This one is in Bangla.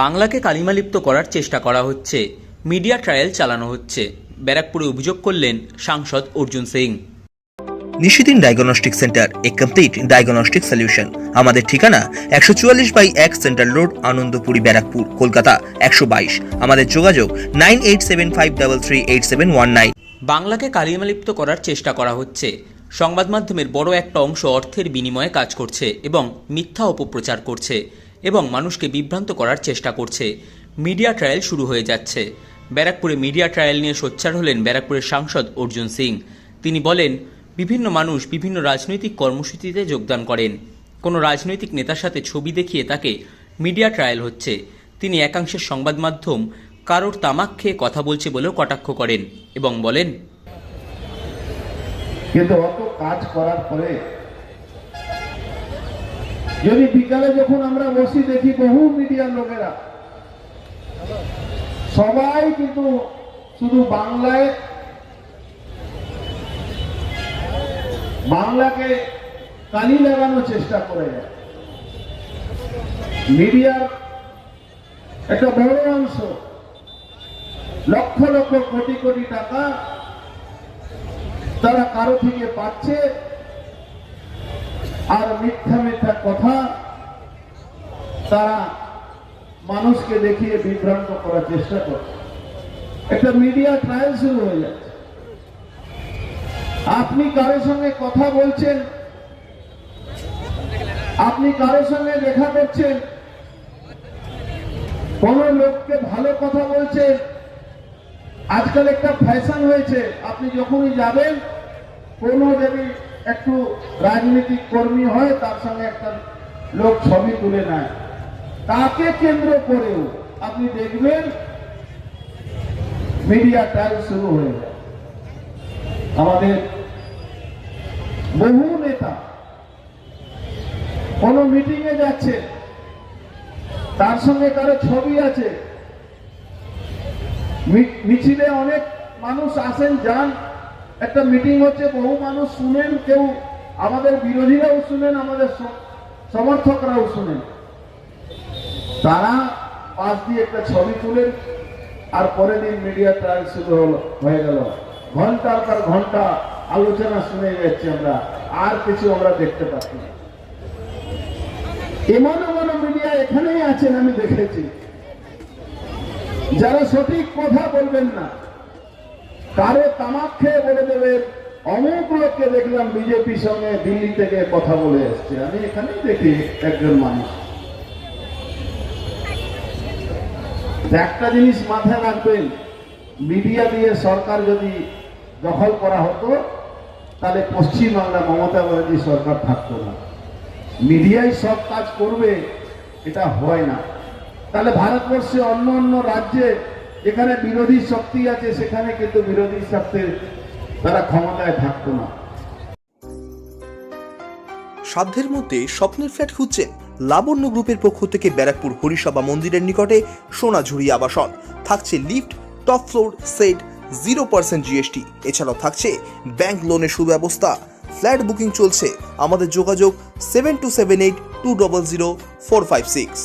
বাংলাকে কালিমালিপ্ত করার চেষ্টা করা হচ্ছে। মিডিয়া ট্রায়াল চালানো হচ্ছে। ব্যারাকপুরে অভিযোগ করলেন সাংসদ অর্জুন সিং। নিশিদিন ডায়াগনস্টিক সেন্টার এ কমপ্লিট ডায়াগনস্টিক সলিউশন। আমাদের ঠিকানা একশো চুয়াল্লিশ বাই এক সেন্ট্রাল রোড আনন্দপুরি ব্যারাকপুর কলকাতা একশো বাইশ। আমাদের যোগাযোগ nine eight seven five double three eight seven one nine. বাংলাকে কালিমালিপ্ত করার চেষ্টা করা হচ্ছে। সংবাদ মাধ্যমের বড় একটা অংশ অর্থের বিনিময়ে কাজ করছে এবং মিথ্যা অপপ্রচার করছে। এবং মানুষকে বিভ্রান্ত করার চেষ্টা করছে। মিডিয়া ট্রায়াল শুরু হয়ে যাচ্ছে। ব্যারাকপুরে মিডিয়া ট্রায়াল নিয়ে সোচ্চার হলেন ব্যারাকপুরের সাংসদ অর্জুন সিং। তিনি বলেন, বিভিন্ন মানুষ বিভিন্ন রাজনৈতিক কর্মসূচিতে যোগদান করেন। কোনো রাজনৈতিক নেতার সাথে ছবি দেখিয়ে তাকে মিডিয়া ট্রায়াল হচ্ছে। তিনি একাংশের সংবাদ মাধ্যম কারোর তামাক খেয়ে কথা বলছে বলেও কটাক্ষ করেন এবং বলেন, কিন্তু অত কাজ করার পরে যদি বিকালে যখন আমরা বসি দেখি, বহু মিডিয়ার লোকেরা, সবাই কিন্তু শুধু বাংলায়, বাংলাকে কালি লাগানোর চেষ্টা করে মিডিয়ার একটা বড় অংশ, লক্ষ লক্ষ কোটি কোটি টাকা তারা কারও থেকে পাচ্ছে। আর মিথ্যা মিথ্যা কথা তারা মানুষকে দেখিয়ে বিভ্রান্ত করার চেষ্টা করছে। একটা মিডিয়া ট্রায়াল শুরু হয়ে যাচ্ছে। আপনি কারও সঙ্গে কথা বলছেন, আপনি কারও সঙ্গে দেখা করছেন, কোন লোককে ভালো কথা বলছেন, আজকাল একটা ফ্যাশন হয়েছে, আপনি যখনই যাবেন, কোনো যদি একটু রাজনৈতিক কর্মী হয়, তার সঙ্গে একটা লোক ছবি তুলে নেয়। তাকে কেন্দ্র করেও আপনি দেখবেন মিডিয়া ট্রায়াল শুরু হয়ে আমাদের বহু নেতা কোন মিটিং এ যাচ্ছে, তার সঙ্গে কারও ছবি আছে। মিছিলে অনেক মানুষ আসেন, যান একটা মিটিং হচ্ছে, বহু মানুষ শুনেন, কেউ আমাদের বিরোধীরাও শুনেন, আমাদের সমর্থকরাও শুনেন। তারা পাশ দিয়ে একটা ছবি তুলেন, আর পরের দিন মিডিয়া ট্রায়াল শুরু হলো, হয়ে গেল। ঘণ্টার পর ঘণ্টা আলোচনা শুনে যাচ্ছি আমরা, আর কিছু আমরা দেখতে পাচ্ছি এমন এমন মিডিয়া এখানেই আছেন, আমি দেখেছি। যারা সঠিক কথা বলবেন না কারও তামাক খেয়ে বলে দেবে। অমুক লোককে দেখলাম বিজেপির সঙ্গে দিল্লি থেকে কথা বলে এসছে। আমি এখানেই দেখি একজন মানুষ। একটা জিনিস মাথায় রাখবেন, মিডিয়া দিয়ে সরকার যদি দখল করা হতো, তাহলে পশ্চিমবাংলা মমতা ব্যানার্জি সরকার থাকতো না। মিডিয়াই সব কাজ করবে, এটা হয় না। তাহলে ভারতবর্ষে অন্য অন্য রাজ্যে যেখানে বিরোধী শক্তি আছে, সেখানে কিন্তু বিরোধী শক্তির তারা ক্ষমতায় থাকতো না। সাধ্যের মধ্যে স্বপ্নের ফ্ল্যাট খুঁজছেন লাবণ্য গ্রুপের পক্ষ থেকে ব্যারাকপুর হরিসভা মন্দিরের নিকটে সোনাঝুরি আবাসন। থাকছে lift, top floor, set, zero percent GST. এছাড়াও থাকছে ব্যাংক লোনের সুব্যবস্থা। ফ্ল্যাট বুকিং চলছে। আমাদের যোগাযোগ seven two seven eight two double zero four five six.